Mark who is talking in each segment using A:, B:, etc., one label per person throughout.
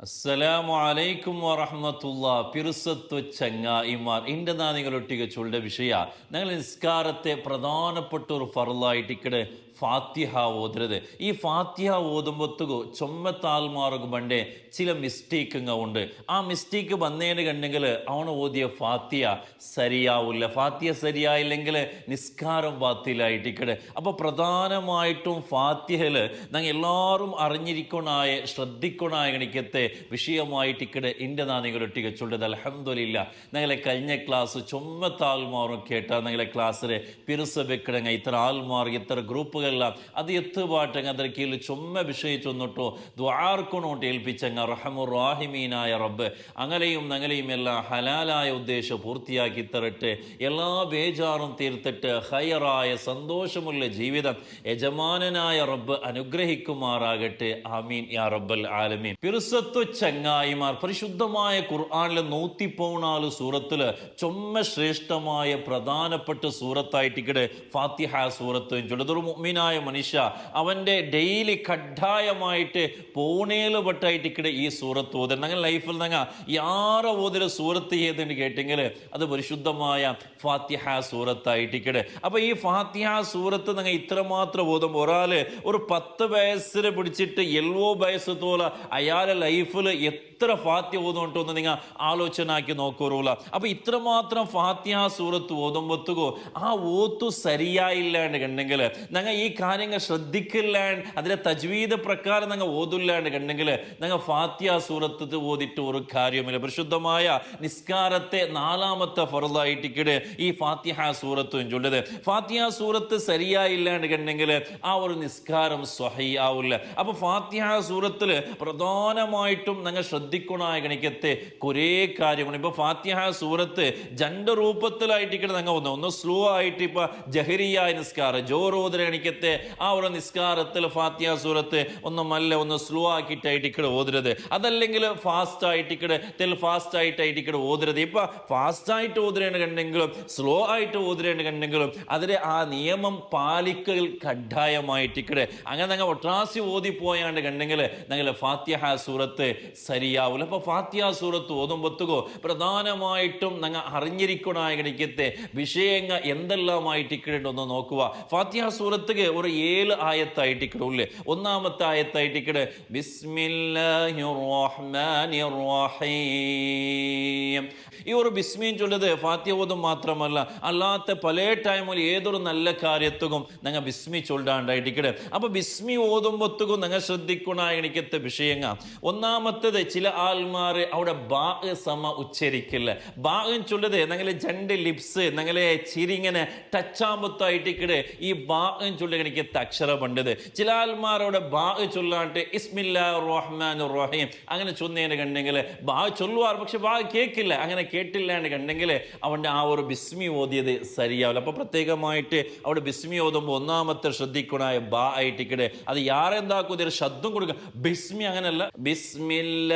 A: അസ്സലാമു അലൈക്കും വറഹമത്തുള്ള. പിറുസത്വ ചങ്ങായിമാർ ഇന്റെ നാ നിങ്ങളൊട്ടിക ചുള്ള വിഷയ. ഞങ്ങൾ നിസ്കാരത്തെ പ്രധാനപ്പെട്ട ഒരു ഫറലായിട്ട് ഇക്കടെ ഫാത്തിഹ ഓതരുത്. ഈ ഫാത്തിഹ ഓതുമ്പത്തുകു ചൊമ്മത്താൽമാർക്ക് പണ്ടേ ചില മിസ്റ്റേക്കുങ്ങ ഉണ്ട്. ആ മിസ്റ്റേക്ക് വന്നേന് കണ്ടെങ്കിൽ അവൻ ഓതിയ ഫാത്തിയ ശരിയാവില്ല ഫാത്തിയ ശരിയായില്ലെങ്കിൽ നിസ്കാരം വാത്തിലായിട്ടിക്കട് അപ്പോൾ അപ്പൊ പ്രധാനമായിട്ടും ഫാത്തിഹൽ ഞങ്ങൾ എല്ലാവരും അറിഞ്ഞിരിക്കണായ ശ്രദ്ധിക്കണായ ഗണിക്കത്തെ വിഷയമായിട്ടിക്കട് എന്റെ നാനികളൊട്ടിക ചൊല്ലത് അലഹമില്ല ഞങ്ങളെ കഴിഞ്ഞ ക്ലാസ് ചൊമ്മത്താൽമാറും കേട്ടാൽ ഞങ്ങളെ ക്ലാസ്സിലെ പിറുസ വെക്കിടങ്ങ ഇത്ര ആൽമാർ ഇത്ര ഗ്രൂപ്പുകളെല്ലാം അത് എത്തുപാട്ടങ്ങ അതിന്റെ കീഴിൽ ചൊമ്മ വിഷയിച്ചൊന്നിട്ടോ ദ്വാർക്കുണോട്ട് ഏൽപ്പിച്ചങ്ങ റഹമുർ റാഹിമീനായ റബ്ബ് അങ്ങനെയും ഞങ്ങളെയും എല്ലാം ഹലാലായ ഉദ്ദേശം പൂർത്തിയാക്കി തരട്ടെ എല്ലാ ബേജാറും തീർത്തിട്ട് ഹയറായ സന്തോഷമുള്ള ജീവിതം യജമാനനായ റബ്ബ് അനുഗ്രഹിക്കുമാറാകട്ടെ ആമീൻ യാ റബ്ബൽ ആലമീൻ പിറുസത്വ ചങ്ങായിമാർ പരിശുദ്ധമായ ഖുർആാനിലെ നൂറ്റി പൗണാൽ സൂറത്തിൽ ചുമ്മ ശ്രേഷ്ഠമായ പ്രധാനപ്പെട്ട സൂറത്തായിട്ടിക്കടെ ഫാത്തിഹ സൂറത്ത് ചൊല്ലുതൊരു മുഅ്മിനായ മനുഷ്യ. അവന്റെ ഡെയിലി കഡ്ഡായമായിട്ട് പോണേൽ പെട്ടായിട്ടിക്കടെ ഈ സൂറത്ത് ഓതൻ അങ്ങനെ ലൈഫിൽ നിങ്ങൾ യാറ ഓതിര സൂറത്ത് ഏതെന്ന് കേട്ടെങ്കിൽ അത് പരിശുദ്ധമായ ഫാത്തിഹ സൂറത്തായിട്ടിക്കടെ അപ്പോൾ ഈ ഫാത്തിഹ സൂറത്ത് നിങ്ങൾ ഇത്രമാത്രം ഓതും ഒരാൾ ഒരു പത്ത് വയസ്സിൽ പിടിച്ചിട്ട് എൽവോ വയസ്സ് തോല അയാളെ ലൈഫിൽ എത്ര ഫാത്തിഹ ഓതുകൊണ്ടോ എന്ന് നിങ്ങൾ ആലോചനാക്കി അപ്പോൾ അപ്പൊ ഇത്രമാത്രം ഫാത്യ സൂറത്ത് ഓതുമ്പോത്തുകോ ആ ഓത്തു ശരിയായില്ലാണ്ട് കണ്ടെങ്കിൽ ഞങ്ങൾ ഈ കാര്യങ്ങൾ ശ്രദ്ധിക്കില്ലാണ്ട് അതിന്റെ തജ്വീദ് പ്രകാരം ഞങ്ങൾ ഓതില്ലാണ്ട് കണ്ടെങ്കിൽ ഞങ്ങൾ ഫാത്യ സൂറത്ത് ഓതിട്ട് ഒരു കാര്യമില്ല പരിശുദ്ധമായ നിസ്കാരത്തെ നാലാമത്തെ ഫറുതായിട്ടിക്കിട് ഈ ഫാത്തിഹ സൂറത്തും ചൊല്ലത് ഫാത്തിഹ സൂറത്ത് ശരിയായില്ലാണ്ട് കണ്ടെങ്കിൽ ആ ഒരു നിസ്കാരം സ്വഹയാവില്ല അപ്പോൾ ഫാത്തിഹ സൂറത്തിൽ പ്രധാനമായിട്ടും ഞങ്ങൾ ശ്രദ്ധിക്കണായ ഗണിക്കത്തെ കുറേ കാര്യമാണ് ഇപ്പോൾ ഫാത്തിഹ സൂറത്ത് രണ്ട് രൂപത്തിലായിട്ട് അങ്ങ് ഒന്ന് ഒന്ന് സ്ലോ ആയിട്ട് ഇപ്പോൾ ജഹരിയായ നിസ്കാരം ജോറോദര ഗണിക്കത്തെ ആ ഒരു നിസ്കാരത്തിൽ ഫാത്തിഹ സൂറത്ത് ഒന്ന് മല്ല ഒന്ന് സ്ലോ ആക്കിയിട്ടായിട്ട് ഇക്കടെ ഓതരുത് അതല്ലെങ്കിൽ ഫാസ്റ്റ് ആയിട്ട് ഇക്കടെ തെൽ ഫാസ്റ്റ് ആയിട്ടായിട്ട് ഇക്കടെ ഓതരുത് ഇപ്പോൾ ഫാസ്റ്റ് ആയിട്ട് ഓതുരേണ്ട കണ്ടെങ്കിലും സ്ലോ ആയിട്ട് ഓതുരേണ്ട കണ്ടെങ്കിലും അതിലെ ആ നിയമം പാലിക്കൽ കഡ്ഡായമായിട്ട് ഇക്കടെ അങ്ങനെ ഞങ്ങൾ ഒട്രാസി ഓതി പോയാണ്ട് കണ്ടെങ്കിൽ ഞങ്ങൾ ഫാത്തിഹ സൂറത്ത് ശരിയാവില്ല അപ്പൊ ഫാത്തിഹ സൂറത്ത് ഓതുമ്പത്തുകോ പ്രധാനമായിട്ടും ഞങ്ങൾ അറിഞ്ഞിരിക്കണായ ഗണിക്കത്തെ വിഷയങ്ങൾ എന്തെല്ലാമായിട്ട് ഇക്കിടുണ്ടെന്ന് നോക്കുക. ഫാത്തിഹ സൂറത്തുക്ക് ഒരു ഏഴ് ആയത്തായിട്ട് ഇക്കിടൂല്ലേ ഒന്നാമത്തെ ആയത്തായിട്ട് റഹീം ഈ ഒരു ബിസ്മീൻ ചൊല്ലത് ഫാത്തിഹ ഓതും മാത്രമല്ല അല്ലാത്ത പല ടൈമിൽ ഏതൊരു നല്ല കാര്യത്തും ഞങ്ങൾ ബിസ്മി ചൊല്ലാണ്ടായിട്ടിക്കടെ അപ്പൊ ബിസ്മി ഓതുമ്പത്തുക്കും ഞങ്ങൾ ശ്രദ്ധിക്കണ എനിക്കത്തെ വിഷയങ്ങ ഒന്നാമത്തത് ചില ആൾമാർ അവിടെ ബാ സമ ഉച്ചരിക്കില്ല ബാ ചൊല്ലത് നിങ്ങളെ ജണ്ട് ലിപ്സ് നിങ്ങളെ ചിരിങ്ങനെ ടച്ചാമ്പത്തായിട്ടിക്കടെ ഈ ബാ ചൊല്ലുക എനിക്ക് അക്ഷരം പണ്ടത് ചില ആൾമാരോടെ ബാ ചൊല്ലാണ്ട് ഇസ്മില്ല റഹ്മാൻ റഹീം അങ്ങനെ ചൊന്നേനെ കണ്ടെങ്കിൽ ബാ ചൊല്ലുവാർ പക്ഷെ ബാ കേൾക്കില്ല അങ്ങനെ കേട്ടില്ല എന്ന് കണ്ടെങ്കിൽ അവന്റെ ആ ഒരു ബിസ്മി ഓതിയത് ശരിയാവില്ല അപ്പോൾ പ്രത്യേകമായിട്ട് അവിടെ ബിസ്മി ഓതുമ്പോൾ ഒന്നാമത്തെ ശ്രദ്ധിക്കണായ ബാ ആയിട്ടിക്കടെ അത് യാരെന്താക്കും? ഇതൊരു ശബ്ദം കൊടുക്കുക ബിസ്മി അങ്ങനെയല്ല റഹീം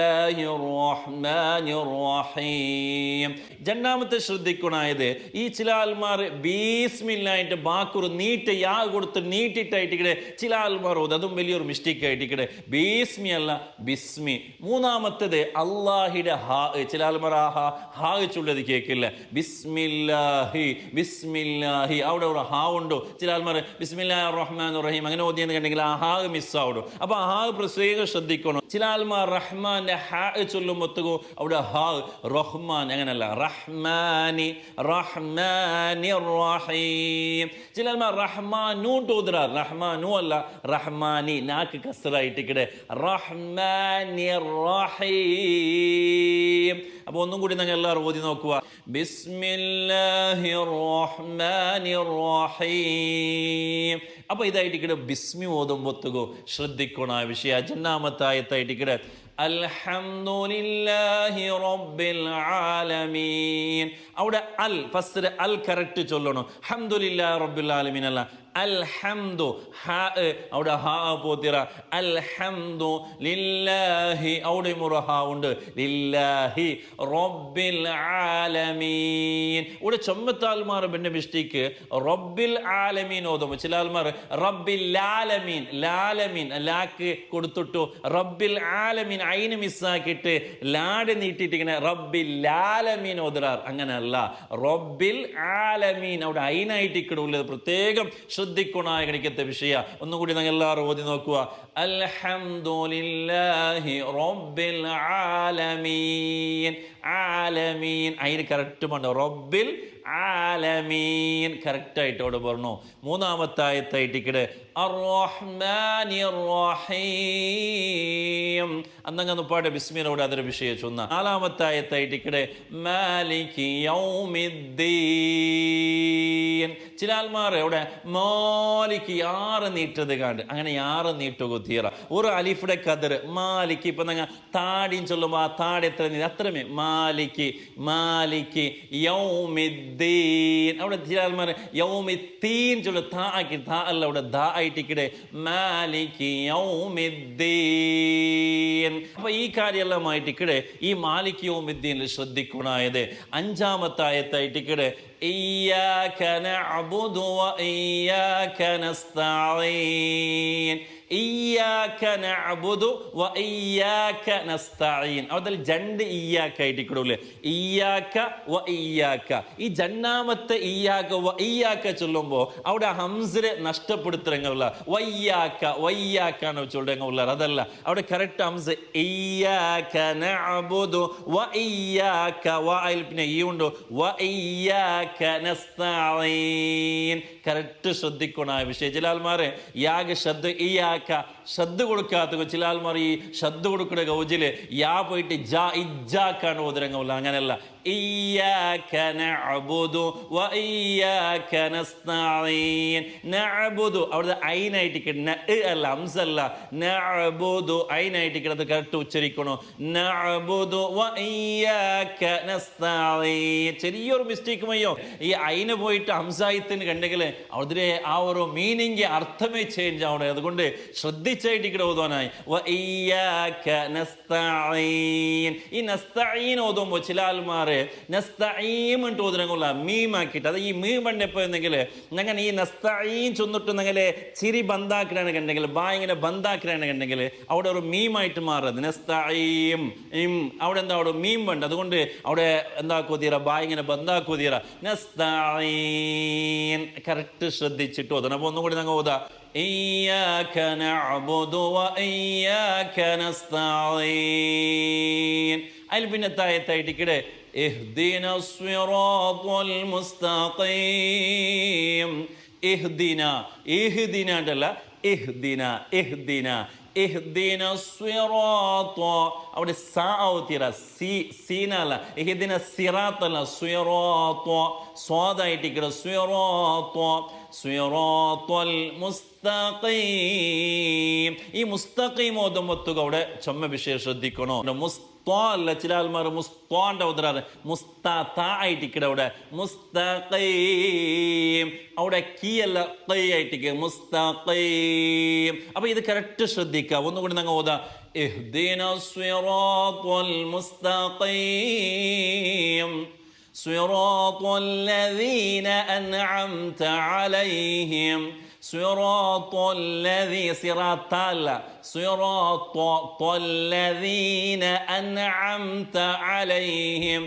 A: രണ്ടാമത്തെ ശ്രദ്ധിക്കണായത് ഈ ചിലാൽമാർ ആൾമാർ ബീസ്മില്ലായിട്ട് ബാക്കൂർ നീട്ട് യാ കൊടുത്ത് നീട്ടിട്ടായിട്ടിക്കടെ ചില ആൾമാർ ഓത്. അതും വലിയൊരു മിസ്റ്റേക്ക് ആയിട്ടിക്കടെ ബീസ്മി. അല്ല ബിസ്മി മൂന്നാമത്തേത് അള്ളാഹിയുടെ ഹാ. ചിലാൽമാർ ആ ഹാ ഹാ ചുള്ളത് കേൾക്കില്ല ബിസ്മില്ലാഹി ബിസ്മില്ലാഹി. അവിടെ ഒരു ഹാ ഉണ്ടോ? ചിലാൽമാർ ബിസ്മില്ലാ റഹ്മാൻ റഹീം അങ്ങനെ ഓതിയെന്ന് കണ്ടെങ്കിൽ ആ ഹാ മിസ്സാവിടും അപ്പൊ ആ ഹാ പ്രത്യേകം ശ്രദ്ധിക്കണം. ചിലാൽമാർ റഹ്മാന്റെ ഹാ ചൊല്ലുമ്പോഴത്തേക്കോ അവിടെ ഹാ റഹ്മാൻ അങ്ങനല്ല റഹ്മാനി റഹ്മാനി റഹീം. ചില റഹ്മാനു തോതിരാർ റഹ്മാനു അല്ല റഹ്മാനി. നാക്ക് കസറായിട്ട് ഇക്കടെ. റഹ്മാനി റഹീം. അപ്പോൾ ഒന്നും കൂടി നിങ്ങൾ എല്ലാവരും ഓതി നോക്കുക ബിസ്മില്ലാഹി റഹ്മാനി റഹീം. അപ്പോൾ ഇതായിട്ട് ബിസ്മി ഓതുമ്പൊത്തുകോ ശ്രദ്ധിക്കണം ആ വിഷയ. ജന്നാമത്തായത്തായിട്ട് ഇക്കടെ അൽഹംദുലില്ലാഹി റബ്ബിൽ ആലമീൻ. അവിടെ അൽ ഫസ്റ്റ് അൽ കറക്റ്റ് ചൊല്ലണം. ഹംദുലില്ലാ റബ്ബിൽ ആലമീൻ അല്ല. അൽഹംദു ഹാ അവിടെ ഹാ പോത്തിറ. അൽഹംദു ലില്ലാഹി അവിടെ മുറഹ ഉണ്ട്. ലില്ലാഹി റബ്ബിൽ ആലമീൻ. ഇവിടെ ചൊമ്മത്താൽമാർ പിന്നെ മിസ്റ്റേക്ക് റബ്ബിൽ ആലമീൻ ഓതുമ്പോൾ ചില ആൽമാർ റബ്ബിൽ ലാലമീൻ ലാലമീൻ ലാക്ക് കൊടുത്തിട്ടു. റബ്ബിൽ ആലമീൻ അയിന് മിസ്സാക്കിയിട്ട് ലാട് നീട്ടിയിട്ട് ഇങ്ങനെ റബ്ബിൽ ലാലമീൻ ഓതിറാർ അങ്ങനെയല്ല. റബ്ബിൽ ആലമീൻ അവിടെ അയിനായിട്ട് ഇക്കിടുള്ളത് പ്രത്യേകം ശ്രദ്ധിക്കണായ കണിക്കത്തെ വിഷയ. ഒന്നുകൂടി നിങ്ങൾ എല്ലാവരും ഓതി നോക്കുക. അൽഹംദുലില്ലാഹി റബ്ബിൽ ആലമീൻ. ആലമീൻ. അതിന് കറക്റ്റ് പണ്ട് റബ്ബിൽ ആലമീൻ. കറക്റ്റായിട്ട് അവിടെ പറഞ്ഞു. മൂന്നാമത്തെ ആയത്തായിട്ട് ഇക്കടെ റഹീം അന്നങ്ങ് പാടെ ബിസ്മിനോട് അതൊരു വിഷയം ചൊന്ന നാലാമത്തെ ആയത്തായിട്ട് ഇക്കടെ മാലിക് യൗമിദ്ദീൻ. ചില ആൾമാർ അവിടെ മാലിക്ക് ആറ് നീട്ടത് കാണ്ട്. അങ്ങനെ ആറ് നീട്ടു കുത്തിയറ ഒരു അലിഫുടെ കതിർ മാലിക്ക് ഇപ്പൊ നിങ്ങൾ താടിയും ചൊല്ലുമ്പോൾ ആ താടി എത്ര നീ അത്രമേ. മാലിക്ക് മാലിക്ക് യൗമിദ്ദീൻ. അവിടെ ചില ആൾമാർ യൗമിത്തീൻ ചൊല്ലു താ ആക്കി താ അല്ല അവിടെ ദാ ആയിട്ടിക്കടെ മാലിക്ക് യൗമിദ്ദീൻ. അപ്പൊ ഈ കാര്യമെല്ലാമായിട്ട് ഇക്കടെ ഈ മാലിക് യൗമിദ്ദീനിൽ ശ്രദ്ധിക്കണായത് അഞ്ചാമത്തെ ആയത്തായിട്ട് ഇക്കടെ إياك نعبد وإياك نستعين ഇയ്യാക്ക നഅബുദു വ ഇയ്യാക്ക നസ്തഈൻ അതിൽ ജണ്ട് ഇയ്യാക്ക ആയിട്ട് ഇക്കടൂല്ലേ ഇയ്യാക്ക വ ഇയ്യാക്ക ഈ ജന്നാമത്തെ ഇയ്യാക്ക വ ഇയ്യാക്ക ചൊല്ലുമ്പോൾ അവിടെ ഹംസിനെ നഷ്ടപ്പെടുത്തുറങ്ങുള്ള വയ്യാക്ക വയ്യാക്ക എന്ന് ചൊല്ലുള്ള അതല്ല അവിടെ കറക്റ്റ് ഹംസ് ഇയ്യാക്ക നഅബുദു വ ഇയ്യാക്ക വ അതിൽ പിന്നെ ഈ ഉണ്ട് വ ഇയ്യാക്ക നസ്തഈൻ കറക്റ്റ് ശ്രദ്ധിക്കണം വിഷയം. ആൾമാരെ യാഗ ശ്രദ്ധ ഇയാക്ക ശ്രദ്ധ കൊടുക്കാത്ത ചില ആൾമാർ ഈ ശ്രദ്ധ കൊടുക്കുന്ന ഗൗജിൽ യാ പോയിട്ട് ജാ ഇജാക്കാണ് ഓതിരങ്ങല്ല അങ്ങനെയല്ല. ഇയ്യാക നഅബുദു വ ഇയ്യാക നസ്തഈൻ. നഅബുദു അവിടെ ഐനായിട്ട് കിട്ടുന്ന അല്ല ഹംസല്ല നഅബുദു ഐനായിട്ട് കിടന്ന് കറക്റ്റ് ഉച്ചരിക്കണോ. നഅബുദു വ ഇയ്യാക നസ്തഈൻ. ചെറിയൊരു മിസ്റ്റേക്ക് മയ്യോ? ഈ ഐന പോയിട്ട് ഹംസായത്തിന് കണ്ടെങ്കിൽ അവിടെ ആ ഒരു മീനിങ് അർത്ഥമേ ചേഞ്ച് ആവണേ. അതുകൊണ്ട് ശ്രദ്ധിച്ചായിട്ട് ഇവിടെ ഓതുവാനായി. ഈ നസ്തഈൻ ഓതുമ്പോൾ ചില ആൾമാർ നസ്തഈം ഇട്ട് മീമാക്കിയിട്ട് അത് ഈ മീം പണ്ടപ്പോൾ എന്നെങ്കിൽ ഞങ്ങൾ ഈ നസ്തഈൻ ചൊന്നിട്ടുണ്ടെങ്കിൽ ചിരി ബന്ധാക്കിനാണ് കണ്ടെങ്കിൽ ബാ ഇങ്ങനെ ബന്ധാക്കിലാണ് കണ്ടെങ്കിൽ അവിടെ ഒരു മീമായിട്ട് മാറുന്നത് നസ്തഈം ഇം അവിടെ എന്താ അവിടെ മീം പണ്ട് അതുകൊണ്ട് അവിടെ എന്താ കൊതിയറ ബാ ഇങ്ങനെ ബന്ധാക്കൊതിയറ നസ്തഈൻ. കറക്റ്റ് ശ്രദ്ധിച്ചിട്ട് ഓതണം. അപ്പോൾ ഒന്നും കൂടി ഞങ്ങൾ ഓതാ. إياك نعبد وإياك نستعين അതിൽ പിന്നെ താഴത്തായിട്ട് കിടെ اهدنا الصراط المستقيم اهدنا اهدنا അല്ല اهدنا اهدنا اهدنا الصراط അവിടെ സാ ഔത്തിറ സി സീനല്ല ഇഹ്ദിന സിറാത്ത് അല്ല സിറാത്ത സ്വാദായിട്ട് കിട സിറാത്ത സിറോത്വൽ മുസ്തഖീം. ഈ മുസ്തഖീം ഓതുമ്പത്തുക അവിടെ ചൊമ്മ വിഷയം ശ്രദ്ധിക്കണോ? മുസ്തോല്ല ചില ആൾമാർ മുസ്തോന്റെ ഉദരാറ് മുസ്തത ആയിട്ടിക്കട അവിടെ. മുസ്തഖീം. അവിടെ കീ അല്ല കൈ ആയിട്ടിക്ക മുസ്തഖീം. അപ്പോൾ ഇത് കറക്റ്റ് ശ്രദ്ധിക്കുക. ഒന്നുകൂടി നങ്ങ ഓതാം. ഇഹ്ദീന സിറോത്വൽ മുസ്തഖീം. صراط الذين أنعمت عليهم صراط الذي صراط لا صراط الذين أنعمت عليهم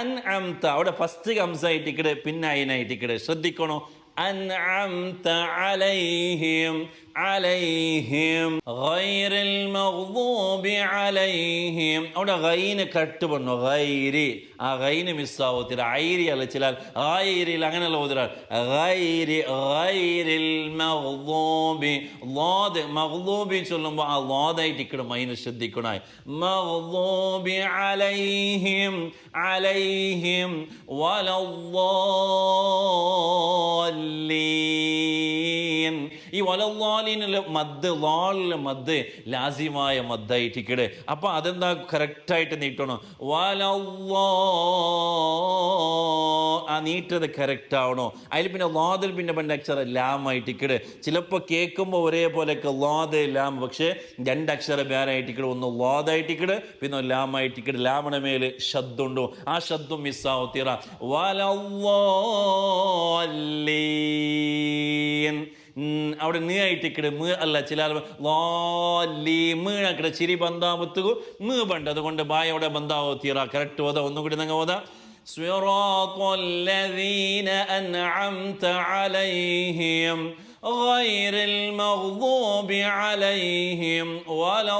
A: أنعمت അവിടെ ഫസ്റ്റ് കംസ് ആയിട്ട് ഇക്കടെ പിന്നെ അതിനായിട്ട് ഇക്കടെ ശ്രദ്ധിക്കണോ أنعمت عليهم அலைஹிம் கைரில் மஹ்தூபி அலைஹிம் അവിടെ ഗൈന് കട്ട് പണ്ണു ഗൈരി ആ ഗൈന് മിസ്സാവത്തില്ല ഐരി അലച്ചിലാൽ ഗൈരിൽ അങ്ങനെയല്ല ഓതിരാൽ ഗൈരി ഗൈരിൽ മഹ്ദൂബി ലോദ് മഹ്ദൂബി ചൊല്ലുമ്പോൾ ആ ലോദായിട്ട് ഇക്കട മൈന് ശ്രദ്ധിക്കണായി മഹ്ദൂബി അലൈഹിം അലൈഹിം വലല്ലീൻ ഈ വലല്ലാലിനുള്ള മദ് വാളിലെ മദ് ലാസിമായ മദ്ദായിട്ടിക്കട് അപ്പം അതെന്താ കറക്റ്റായിട്ട് നീട്ടണം? വലല്ലാ ആ നീട്ടത് കറക്റ്റ് ആവണോ? അതിൽ പിന്നെ വാതിൽ പിന്നെ പണ്ട് അക്ഷരം ലാമായിട്ടിക്കട് ചിലപ്പോൾ കേൾക്കുമ്പോൾ ഒരേപോലെയൊക്കെ ലാദ് ലാം പക്ഷേ രണ്ട് അക്ഷരം വേറായിട്ടിക്കട് ഒന്ന് ലാദായിട്ടിക്കട് പിന്നെ ലാമായിട്ടിക്കട് ലാമണ മേൽ ശബ്ദമുണ്ടോ ആ ശബ്ദം മിസ്സാവത്തിറ വലവാ അവിടെ നീ ആയിട്ടിക്കട് മ് അല്ല ചില ലോലി മീണക്കട ചിരി ബന്ധാമത്തുകു മ് ബണ്ട് അതുകൊണ്ട് ബായ അവിടെ ബന്ധാവോ തീറ കറക്റ്റ് ഓതാ ഒന്നും കൂടി നിങ്ങൾ ഓതാ صراط الذين أنعمت عليهم غير المغضوب عليهم ولا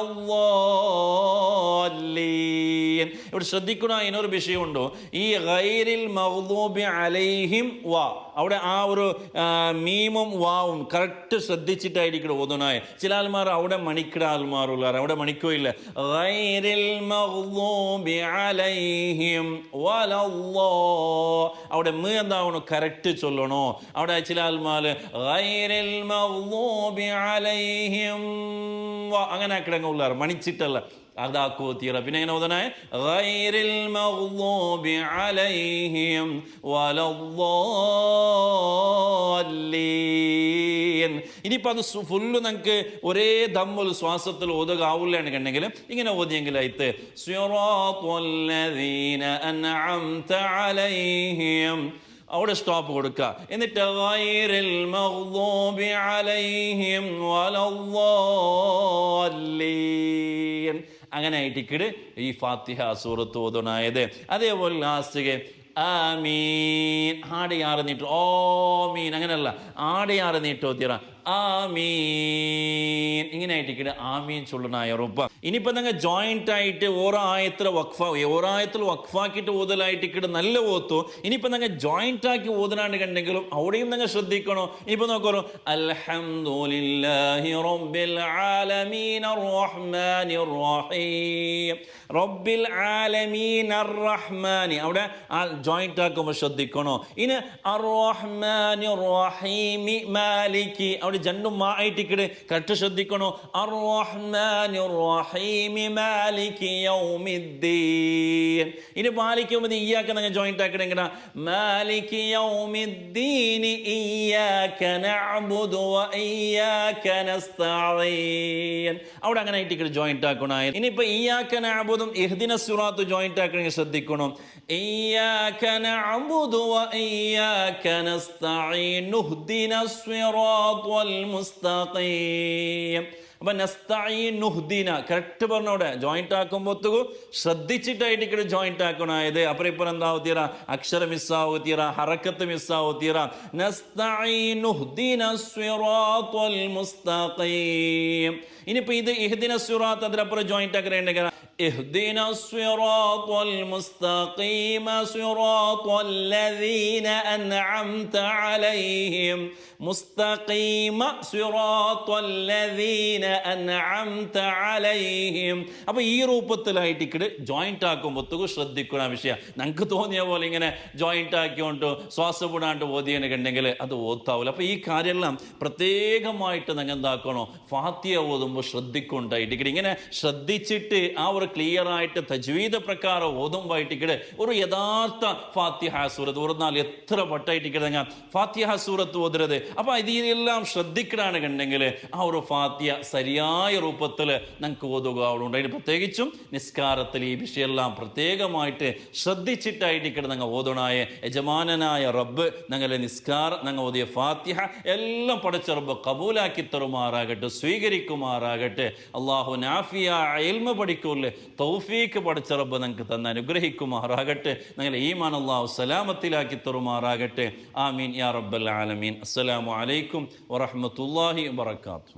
A: الضالين ഇവിടെ ശ്രദ്ധിക്കണ അതിനൊരു വിഷയമുണ്ടോ ഈ ഗൈരിൽ മഗ്ദൂബി അലൈഹിം വാ അവിടെ ആ ഒരു ആ, മീമും വാവും കറക്റ്റ് ശ്രദ്ധിച്ചിട്ടായിരിക്കും ഓതുനായ ചില ആൾമാർ അവിടെ മണിക്കിട ആൾമാറുള്ള അവിടെ മണിക്കോ ഇല്ല ഗൈരിൽ മഗ്ദൂബി അലൈഹിം വലല്ലാ അവിടെ മ് എന്താവണോ കറക്റ്റ് ചൊല്ലണോ അവിടെ ചില ആൾമാർ ഗൈരിൽ മഗ്ദൂബി അലൈഹിം വ അങ്ങനെ ആക്കിടങ്ങ ഉള്ളാർ മണിച്ചിട്ടല്ല അതാക്കോ തീറ പിന്നെ എങ്ങനെ ഓതനായ? ഗൈരിൽ മഗ്ദൂബി അലൈഹിം വലല്ലാലീൻ ഇനിയിപ്പോൾ അത് ഫുള്ള് നമുക്ക് ഒരേ ദമ്മൽ ശ്വാസത്തിൽ ഓതുക ആവില്ലാണ് കണ്ടെങ്കിൽ ഇങ്ങനെ ഓതിയെങ്കിലായിട്ട് സിറാത്തുല്ലദീന അൻഅംത അലൈഹിം അവിടെ സ്റ്റോപ്പ് കൊടുക്കുക. എന്നിട്ട് അലൈഹിം അങ്ങനെ ആയിട്ടിക്കട് ഈ ഫാത്തിഹ സൂറത്ത് ഓതണായത്. അതേപോലെ ലാസ്റ്റ് ആമീൻ. ആടയാറ് നീട്ടു. ഓമീൻ മീൻ അങ്ങനെയല്ല. ആടയാറ് നീട്ടോ തീറ. ആമീൻ. ഇങ്ങനെ ആയിട്ടിക്കട് ആമീൻ ചൊല്ലണായ ഉറപ്പ ഇനിയിപ്പോ നിങ്ങൾ ജോയിന്റ് ആയിട്ട് ഓരോ ആയത്തിൽ വഖഫ ഓരോ ആയത്തിൽ വക്ഫാക്കിയിട്ട് ഓതലായിട്ട് ഇക്കിട്ട് നല്ല ഓത്തു. ഇനിയിപ്പോൾ നിങ്ങൾ ജോയിന്റ് ആക്കി ഓതനാണ്ട് കണ്ടെങ്കിലും അവിടെയും നിങ്ങൾ ശ്രദ്ധിക്കണോ? ഇനിയിപ്പോൾ നോക്കറോ അൽഹംദുലില്ലാഹി റബ്ബിൽ ആലമീൻ റഹ്മാനി റഹീം റബ്ബിൽ ആലമീൻ റഹ്മാനി. അവിടെ ആ ജോയിന്റ് ആക്കുമ്പോൾ ശ്രദ്ധിക്കണോ? ഇനി അർറഹ്മാനിർ റഹീമി മാലിക്കി അവിടെ ജണ്ടും മാ ഇക്കിട്ട് കറക്റ്റ് ശ്രദ്ധിക്കണോ? അർറഹ്മാനിർ ഇയ്യാക്ക ജോയിന്റ് നഅബുദു വ നസ്തഈൻ. അവിടെ അങ്ങനെ ആയിട്ട് ജോയിന്റ് ആക്കണം. ഇനിയിപ്പോ ഇയ്യാക നഅബുദും ഇഹ്ദിന സിറാത്ത് ജോയിന്റ് ആക്കണമെങ്കിൽ ശ്രദ്ധിക്കണം. നഅബുദു വ നസ്തഈൻ. മുസ്തഖീം. അപ്പൊ നസ്തായി നുഹ്ദീന. കറക്റ്റ് പറഞ്ഞോടെ ജോയിന്റ് ആക്കുമ്പോഴത്തേക്കും ശ്രദ്ധിച്ചിട്ടായിട്ട് ഇക്കടെ ജോയിന്റ് ആക്കണായത് അപ്പുറം ഇപ്പം എന്താവും തീറ അക്ഷരം മിസ്സാവും തീറ ഹറക്കത്ത് തീറ നസ്തഈൻ നുഹ്ദീന സിറാത്തുൽ മുസ്തഖീം. ഇനിയിപ്പോ ഇത് ഇഹ്ദിന സുറാത്ത് അതിലപ്പുറം ജോയിന്റ് ആക്കണേണ്ടെങ്കിൽ اهدنا الصراط المستقيم صراط الذين أنعمت عليهم مستقيم صراط الذين أنعمت عليهم അപ്പൊ ഈ രൂപത്തിലായിട്ട് ഇക്കട് ജോയിന്റ് ആക്കുമ്പോഴത്തേക്കും ശ്രദ്ധിക്കുന്ന വിഷയം ഞങ്ങൾക്ക് തോന്നിയ പോലെ ഇങ്ങനെ ജോയിന്റ് ആക്കിക്കൊണ്ട് ശ്വാസം വിടാണ്ട് ഓതിയനുണ്ടെങ്കിൽ അത് ഓത്താവില്ല അപ്പൊ ഈ കാര്യമെല്ലാം പ്രത്യേകമായിട്ട് നിങ്ങൾ എന്താക്കണോ ഫാത്തിയ ഓതുമ്പോൾ ശ്രദ്ധിക്കൊണ്ടായിട്ട് ഇക്കടെ ഇങ്ങനെ ശ്രദ്ധിച്ചിട്ട് ആ ഒരു ക്ലിയർ ആയിട്ട് തജ്വീദ പ്രകാരം ഓതുമ്പായിട്ടിക്കട് ഒരു യഥാർത്ഥ ഫാത്തിഹ സൂറത്ത്. നാൾ എത്ര വട്ടായിട്ട് ഇക്കടെ നിങ്ങൾ ഫാത്തിഹ സൂറത്ത് ഓതരുത് അപ്പൊ ഇതിലെല്ലാം ശ്രദ്ധിക്കണാണ് കണ്ടെങ്കിൽ ആ ഒരു ഫാത്യ ശരിയായ രൂപത്തിൽ നമുക്ക് ഓതുക അവിടെ അതിന് പ്രത്യേകിച്ചും നിസ്കാരത്തിൽ ഈ വിഷയമെല്ലാം പ്രത്യേകമായിട്ട് ശ്രദ്ധിച്ചിട്ടായിട്ട് ഇക്കടെ നിങ്ങൾ ഓതണായ. യജമാനനായ റബ്ബ് ഞങ്ങളെ നിസ്കാരം ഞങ്ങൾ ഓതിയ ഫാത്തിഹ എല്ലാം പഠിച്ച റബ്ബ് കബൂലാക്കി തരുമാറാകട്ടെ സ്വീകരിക്കുമാറാകട്ടെ. അള്ളാഹു നാഫിയ എൽമ പഠിക്കൂല്ലേ? തൗഫീക്ക് പഠിച്ച റബ്ബ് നിങ്ങൾക്ക് തന്ന അനുഗ്രഹിക്കുമാറാകട്ടെ. നിങ്ങളെ ഈമാൻ അള്ളാഹു സലാമത്തിലാക്കി തരുമാറാകട്ടെ. ആമീൻ യാ റബ്ബൽ ആലമീൻ. അസ്സലാമു അലൈക്കും വറഹ്മത്തുള്ളാഹി വബറകാതുഹു.